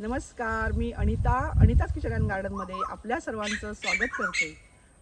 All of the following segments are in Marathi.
नमस्कार मी अनिता अनिताच किचन अँड गार्डनमध्ये आपल्या सर्वांचं स्वागत करते.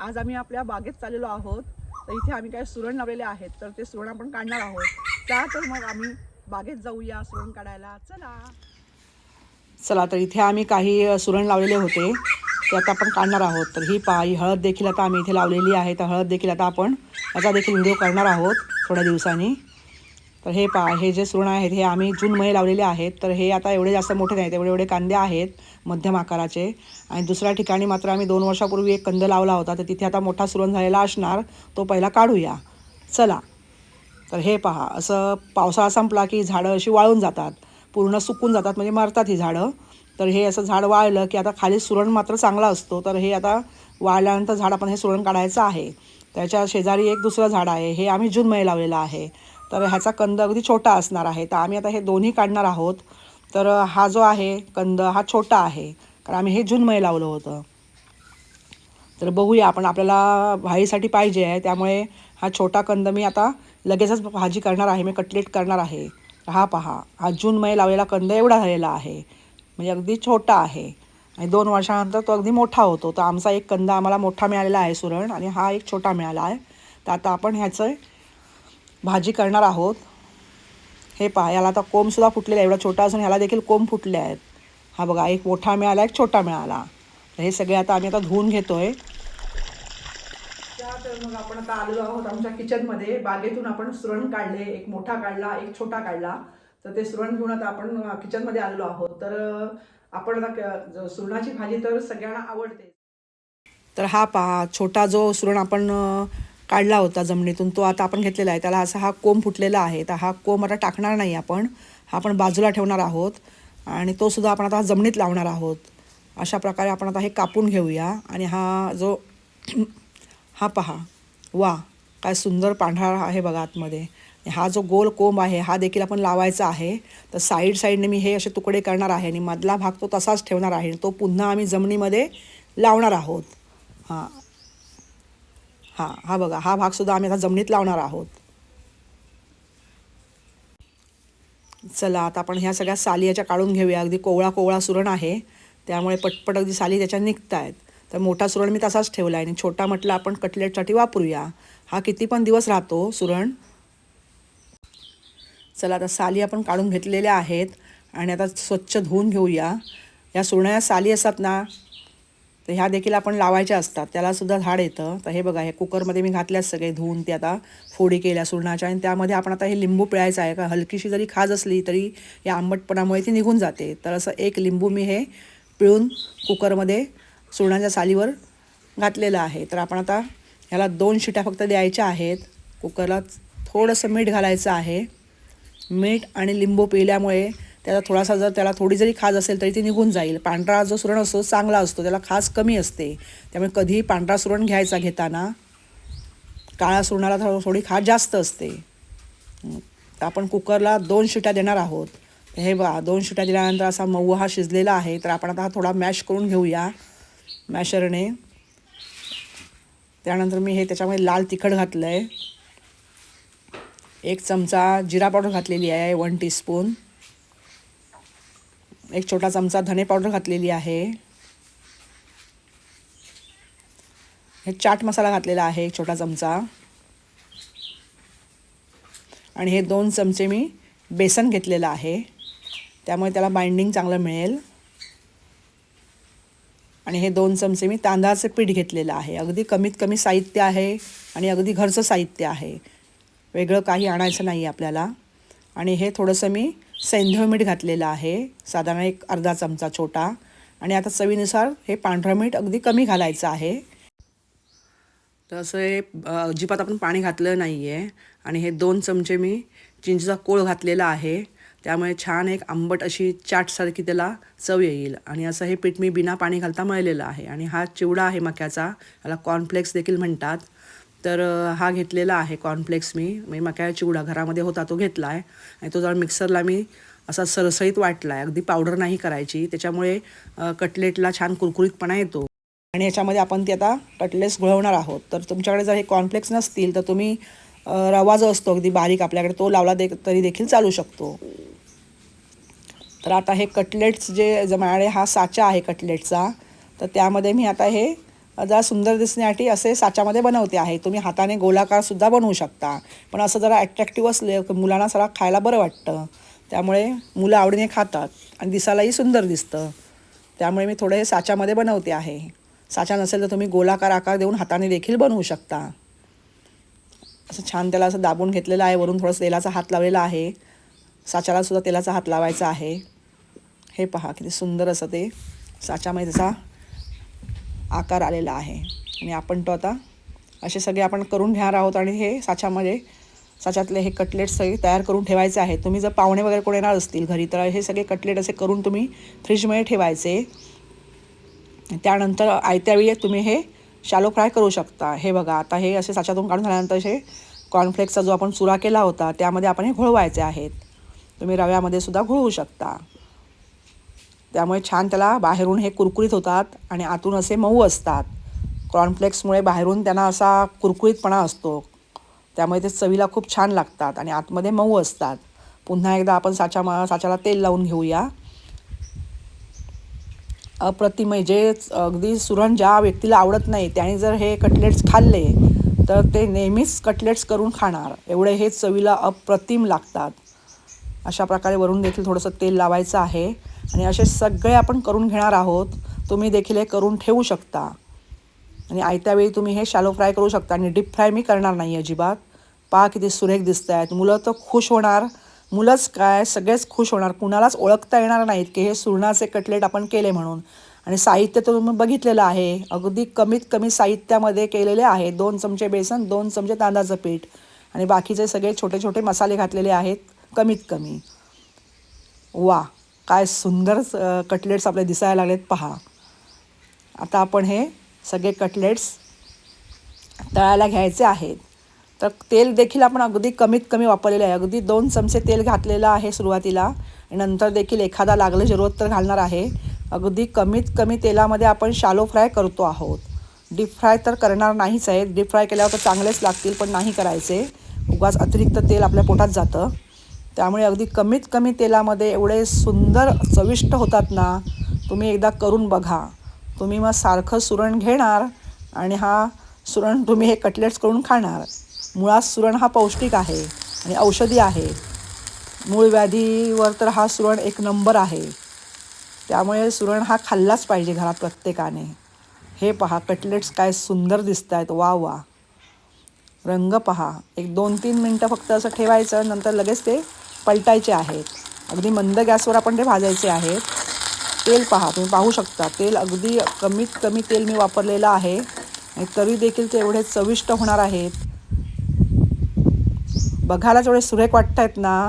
आज आम्ही आपल्या बागेत चाललेलो आहोत. तर इथे आम्ही काय सुरण लावलेले आहेत तर ते सुरण आपण काढणार आहोत. त्या तर मग आम्ही बागेत जाऊया सुरण काढायला. चला. चला तर इथे आम्ही काही सुरण लावलेले होते. ते आता आपण काढणार आहोत. तर ही पा ही हळद देखील आता आम्ही इथे लावलेली आहे. तर हळद देखील आता आपण याचा देखील व्हिडिओ करणार आहोत थोड्या दिवसांनी. तर हे पा हे जे सुरण आहेत हे आम्ही जूनमध्ये लावलेले आहेत. तर हे आता एवढे जास्त मोठे नाहीत एवढे एवढे कांदे आहेत मध्यम आकाराचे. आणि दुसऱ्या ठिकाणी मात्र आम्ही दोन वर्षापूर्वी एक कंद लावला होता. तर तिथे आता मोठा सुरण झालेला असणार तो पहिला काढूया. चला. तर हे पहा असं पावसाळा संपला की झाडं अशी वाळून जातात पूर्ण सुकून जातात म्हणजे मरतात ही झाडं. तर हे असं झाड वाळलं की आता खाली सुरण मात्र चांगला असतो. तर हे आता वाळल्यानंतर झाड आपण हे सुरण काढायचं आहे. त्याच्या शेजारी एक दुसरं झाड आहे हे आम्ही जूनमध्ये लावलेलं आहे. तर ह्याचा कंद अगदी छोटा असणार आहे. तर आम्ही आता हे दोन्ही काढणार आहोत. तर हा जो आहे कंद हा छोटा आहे. कारण आम्ही हे जूनमध्ये लावलं होतं. तर बघूया आपण आपल्याला भाजीसाठी पाहिजे आहे. त्यामुळे हा छोटा कंद मी आता लगेचच भाजी करणार आहे. मी कटलेट करणार आहे. हा पहा हा जूनमध्ये लावलेला कंद एवढा झालेला आहे. म्हणजे अगदी छोटा आहे. आणि दोन वर्षानंतर तो अगदी मोठा होतो. तर आमचा एक कंद आम्हाला मोठा मिळालेला आहे सुरण आणि हा एक छोटा मिळाला आहे. तर आता आपण ह्याचं भाजी करणार आहोत. हे पहा याला आता कोंबसुद्धा फुटलेला आहे एवढा छोटा असून ह्याला देखील कोंब फुटले आहेत. हा बघा एक मोठा मिळाला एक छोटा मिळाला. तर हे सगळे आता आम्ही आता धुवून घेतोय. तर मग आपण आता आलेलो आहोत आमच्या किचनमध्ये बागेतून आपण सुरण काढले एक मोठा काढला एक छोटा काढला. तर ते सुरण घेऊन आता आपण किचनमध्ये आलेलो आहोत. तर आपण आता सुरणाची भाजी तर सगळ्यांना आवडते. तर हा पहा छोटा जो सुरण आपण काढला होता जमिनीतून तो आता आपण घेतलेला आहे. त्याला असा हा कोंब फुटलेला आहे. तर हा कोंब आता टाकणार नाही आपण. हा आपण बाजूला ठेवणार आहोत. आणि तोसुद्धा आपण आता जमिनीत लावणार आहोत. अशा प्रकारे आपण आता हे कापून घेऊया. आणि हा जो हा पहा. वा काय सुंदर पांढरा आहे बघा आतमध्ये. हा जो गोल कोंब आहे हा देखील आपण लावायचा आहे. तर साईड साईडने मी हे असे तुकडे करणार आहे. आणि मधला भाग तो तसाच ठेवणार आहे. तो पुन्हा आम्ही जमिनीमध्ये लावणार आहोत. हां. हां हा बघा हा भागसुद्धा आम्ही आता जमिनीत लावणार आहोत. चला आता आपण ह्या सगळ्या साली याच्या काढून घेऊया. अगदी कोवळा कोवळा सुरण आहे. त्यामुळे पटपट अगदी साली त्याच्या निघत आहेत तर मोठा सुरण मी तसाच ठेवला आहे आणि छोटा म्हटलं आपण कटलेटसाठी वापरूया. हा किती पण दिवस राहतो सुरण. चला आता साली आपण काढून घेतलेल्या आहेत. आणि आता स्वच्छ धुवून घेऊया. या सुरण्या साली असतात ना तर ह्या देखील आपण लावायच्या असतात. त्यालासुद्धा झाड येतं. तर हे बघा हे कुकरमध्ये मी घातल्याच सगळे धुवून ते आता फोडी केल्या सुरणाच्या आणि त्यामध्ये आपण आता हे लिंबू पिळायचं आहे. का हलकीशी जरी खाज असली तरी या आंबटपणामुळे ती निघून जाते. तर असं एक लिंबू मी हे पिळून कुकरमध्ये सुरणाच्या सालीवर घातलेलं आहे. तर आपण आता ह्याला दोन शिट्या फक्त द्यायच्या आहेत. कुकरला थोडंसं मीठ घालायचं आहे. मीठ आणि लिंबू पिल्यामुळे त्याला थोडासा जर त्याला थोडी जरी खाज असेल तरी ती निघून जाईल. पांढरा जो सुरण असतो चांगला असतो. त्याला खाज कमी असते. त्यामुळे कधीही पांढरा सुरण घ्यायचा घेताना काळा सुरणाला थो थोडी खाज जास्त असते. तर आपण कुकरला दोन शिट्या देणार आहोत. हे बघा दोन शिट्या दिल्यानंतर असा मऊ हा शिजलेला आहे. तर आपण आता हा थोडा मॅश करून घेऊया. मॅशरने. त्यानंतर मी हे त्याच्यामध्ये लाल तिखट घातलं आहे एक चमचा जिरा पावडर घातलेली आहे वन टीस्पून. एक छोटा चमचा धने पावडर घातलेली आहे. हे चाट मसाला घातलेला आहे एक छोटा चमचा. आणि हे दोन चमचे मी बेसन घेतलेलं आहे. त्यामुळे त्याला बाइंडिंग चांगलं मिळेल. आणि हे दोन चमचे मी तांदळाचं पीठ घेतलेलं आहे. अगदी कमीत कमी साहित्य आहे आणि अगदी घरचं साहित्य आहे. वेगळं काही आणायचं नाही आपल्याला. आणि हे थोडंसं मी सैंधव मीठ घातलेलं आहे. साधारण एक अर्धा चमचा छोटा. आणि आता चवीनुसार हे पांढरं मीठ अगदी कमी घालायचं आहे. तर असं हे अजिबात आपण पाणी घातलं नाही आहे आणि हे दोन चमचे मी चिंचेचा कोळ घातलेला आहे. त्यामुळे छान एक आंबट अशी चाटसारखी त्याला चव येईल. आणि असं हे पीठ मी बिना पाणी घालता मळलेलं आहे. आणि हा चिवडा आहे मक्याचा. याला कॉर्नफ्लेक्स देखील म्हणतात. तर हा घेतलेला आहे कॉर्नफ्लेक्स मी. मी मक्याचा चिवडा घरामध्ये होता तो घेतला आहे आणि तो जरा मिक्सरला मी असा सरसळीत वाटला आहे अगदी पावडर नाही करायची. त्याच्यामुळे कटलेटला छान कुरकुरीतपणा येतो. आणि याच्यामध्ये आपण ते आता कटलेट्स घुळवणार आहोत. तर तुमच्याकडे जर हे कॉर्नफ्लेक्स नसतील तर तुम्ही रवा जो असतो अगदी बारीक आपल्याकडे तो लावला दे तरी देखील चालू शकतो. तर आता हे कटलेट्स जे माझ्याकडे हा साचा आहे कटलेटचा तर त्यामध्ये मी आता हे जरा सुंदर दिसण्यासाठी असे साच्यामध्ये बनवते आहे. तुम्ही हाताने गोलाकारसुद्धा बनवू शकता. पण असं जरा ॲट्रॅक्टिव्ह असले मुलांना जरा खायला बरं वाटतं. त्यामुळे मुलं आवडीने खातात आणि दिसायलाही सुंदर दिसतं. त्यामुळे मी थोडं हे साच्यामध्ये बनवते आहे. साचा नसेल तर तुम्ही गोलाकार आकार देऊन हाताने देखील बनवू शकता. असं छान त्याला असं दाबून घेतलेलं आहे. वरून थोडंसं तेलाचा हात लावलेला आहे. साच्याला सुद्धा तेलाचा हात लावायचा आहे. हे पहा किती सुंदर असं ते साच्यामध्ये त्याचा आकार आलेला आहे. आणि आपण तो आता असे सगळे आपण करून घेणार आहोत आणि हे साच्यामध्ये साच्यातले हे कटलेट सगळे तयार करून ठेवायचे आहेत. तुम्ही जर पाहुणे वगैरे कोण येणार असतील घरी तर हे सगळे कटलेट असे करून तुम्ही फ्रीजमध्ये ठेवायचे. त्यानंतर आयत्या वेळी तुम्ही हे शालो फ्राय करू शकता. हे बघा आता हे असे साच्यातून काढून झाल्यानंतर असे कॉर्नफ्लेक्सचा जो आपण चुरा केला होता त्यामध्ये आपण हे घोळवायचे आहेत. तुम्ही रव्यामध्ये सुद्धा घोळवू शकता. त्यामुळे छान त्याला बाहेरून हे कुरकुरीत होतात आणि आतून असे मऊ असतात. कॉर्नफ्लेक्समुळे बाहेरून त्यांना असा कुरकुरीतपणा असतो. त्यामुळे ते चवीला खूप छान लागतात आणि आतमध्ये मऊ असतात. पुन्हा एकदा आपण साच्या साच्याला तेल लावून घेऊया. अप्रतिम आहे. जे अगदी सुरण ज्या व्यक्तीला आवडत नाही त्याने जर हे कटलेट्स खाल्ले तर ते नेहमीच कटलेट्स करून खाणार. एवढे हे चवीला अप्रतिम लागतात. अशा प्रकारे वरून देखील थोडंसं तेल लावायचं आहे. आणि असे सगळे आपण करून घेणार आहोत तुम्ही देखील हे करून ठेवू शकता. आणि आयत्या वेळी तुम्ही हे शॅलो फ्राय करू शकता आणि डीप फ्राय मी करणार नाही अजिबात. पहा किती सुरेख दिसत आहेत मुलं तर खुश होणार. मुलंच काय सगळेच खुश होणार. कुणालाच ओळखता येणार नाहीत की हे सुरणाचे कटलेट आपण केले म्हणून. आणि साहित्य तर तुम्ही बघितलेलं आहे. अगदी कमीत कमी साहित्यामध्ये केलेले आहे. दोन चमचे बेसन दोन चमचे तांदळाचं पीठ. आणि बाकीचे सगळे छोटे छोटे मसाले घातलेले आहेत कमीत कमी. वा. काय सुंदर कटलेट्स आपले दिसायला लागलेत पहा. आता आपण हे सगळे कटलेट्स तळायला घ्यायचे आहेत. तर तेल देखील आपण अगदी कमीत कमी वापरलेलं आहे. अगदी दोन चमचे तेल घातलेलं आहे सुरुवातीला. आणि नंतर देखील एखादा लागलं जरूरत तर घालणार आहे. अगदी कमीत कमी तेलामध्ये आपण शालो फ्राय करतो आहोत. डीप फ्राय तर करणार नाहीच आहे डीप फ्राय केल्यावर तर चांगलेच लागतील पण नाही करायचे. उगाच अतिरिक्त तेल आपल्या पोटात जातं. त्यामुळे अगदी कमीत कमी तेलामध्ये एवढे सुंदर चविष्ट होतात ना तुम्ही एकदा करून बघा. तुम्ही मग सारखं सुरण घेणार आणि हा सुरण तुम्ही हे कटलेट्स करून खाणार. मुळात सुरण हा पौष्टिक आहे आणि औषधी आहे. मूळ व्याधीवर तर हा सुरण एक नंबर आहे. त्यामुळे सुरण हा खाल्लाच पाहिजे घरात प्रत्येकाने. हे पहा कटलेट्स काय सुंदर दिसत आहेत वा वा. रंग पहा. एक दोन तीन मिनटं फक्त असं ठेवायचं नंतर लगेच ते पलटायचे आहेत. अगदी मंद गॅसवर आपण ते भाजायचे आहेत. तेल पहा तुम्ही पाहू शकता. तेल अगदी कमीत कमी तेल मी वापरलेलं आहे. आणि तरी देखील ते एवढे चविष्ट होणार आहेत. बघायलाच एवढे सुरेख वाटत आहेत ना.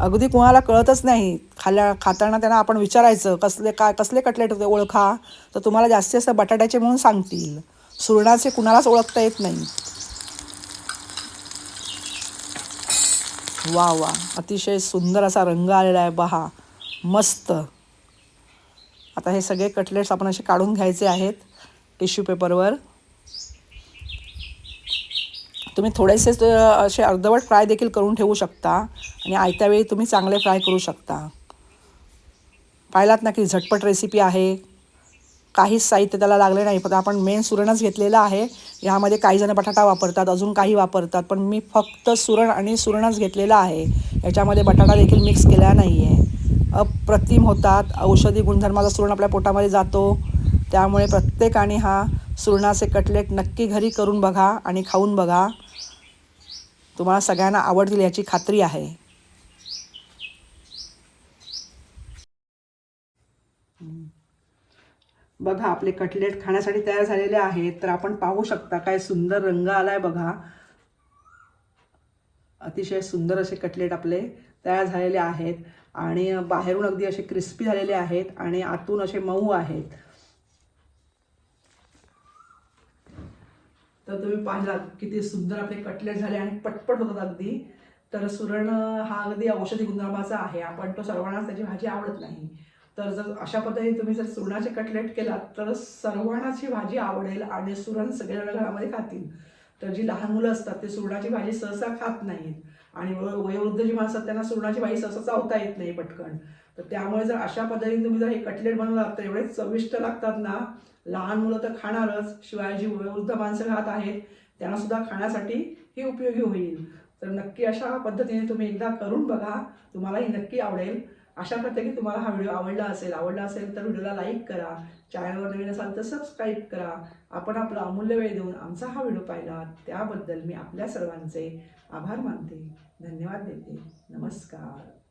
अगदी कोणाला कळतच नाही. खाल्या खाताना त्यांना आपण विचारायचं कसले काय कसले कटलेट होते ओळखा? तर तुम्हाला जास्तीत जास्त बटाट्याचे म्हणून सांगतील. सुरणाचे कुणालाच ओळखता येत नाही. वा वा. अतिशय सुंदर असा रंग आलेला आहे. पहा मस्त. आता हे सगळे कटलेट्स आपण असे काढून घ्यायचे आहेत टिश्यू पेपरवर तुम्ही थोडेसे असे अर्धवट फ्राय देखील करून ठेवू शकता आणि आयत्या वेळी तुम्ही चांगले फ्राय करू शकता. पाहिलात ना की झटपट रेसिपी आहे? काहीच साहित्य त्याला लागले नाही फक्त आपण मेन सुरणच घेतलेलं आहे. यामध्ये काही जण बटाटा वापरतात अजून काही वापरतात पण मी फक्त सुरण आणि सुरणच घेतलेलं आहे. याच्यामध्ये बटाटा देखील मिक्स केला नाही आहे अप्रतिम होतात. औषधी गुणधर्माचा सुरण आपल्या पोटामध्ये जातो. त्यामुळे प्रत्येकाने हा सुरणाचे कटलेट नक्की घरी करून बघा आणि खाऊन बघा. तुम्हाला सगळ्यांना आवडतील याची खात्री आहे. बघा आपले कटलेट खाण्यासाठी तयार झालेले आहेत. तर आपण पाहू शकता काय सुंदर रंग आलाय बघा. अतिशय सुंदर असे कटलेट आपले तयार झालेले आहेत. आणि बाहेरून अगदी असे क्रिस्पी झालेले आहेत आणि आतून असे मऊ आहेत. तर तुम्ही पाहिलात किती सुंदर आपले कटलेट झाले आणि पटपट होतात अगदी. तर सुरण हा अगदी औषधी गुणधर्माचा आहे. आपण तो सर्वांनाच त्याची भाजी आवडत नाही. तर जर अशा पद्धतीने तुम्ही जर सुरणाचे कटलेट केलात तर सर्वांनाच ही भाजी आवडेल आणि सुरण सगळ्या घरामध्ये खातील. तर जी लहान मुलं असतात ते सुरणाची भाजी सहसा खात नाहीत. आणि वयोवृद्ध जी माणसं त्यांना सुरणाची भाजी सहसा चावता येत नाही पटकन. तर त्यामुळे जर अशा पद्धतीने तुम्ही जर हे कटलेट बनवलात तर एवढे चविष्ट लागतात ना. लहान मुलं तर खाणारच शिवाय जी वयोवृद्ध माणसं खात आहेत त्यांना सुद्धा खाण्यासाठी ही उपयोगी होईल. तर नक्की अशा पद्धतीने तुम्ही एकदा करून बघा. तुम्हालाही नक्की आवडेल. आशा करते की तुम्हाला हा व्हिडिओ आवडला असेल आवडला असेल तर व्हिडिओला लाईक करा चॅनलवर नवीन असाल तर सबस्क्राईब करा. आपण आपला अमूल्य वेळ देऊन आमचा हा व्हिडिओ पाहिला त्याबद्दल मी आपल्या सर्वांचे आभार मानते. धन्यवाद देते. नमस्कार.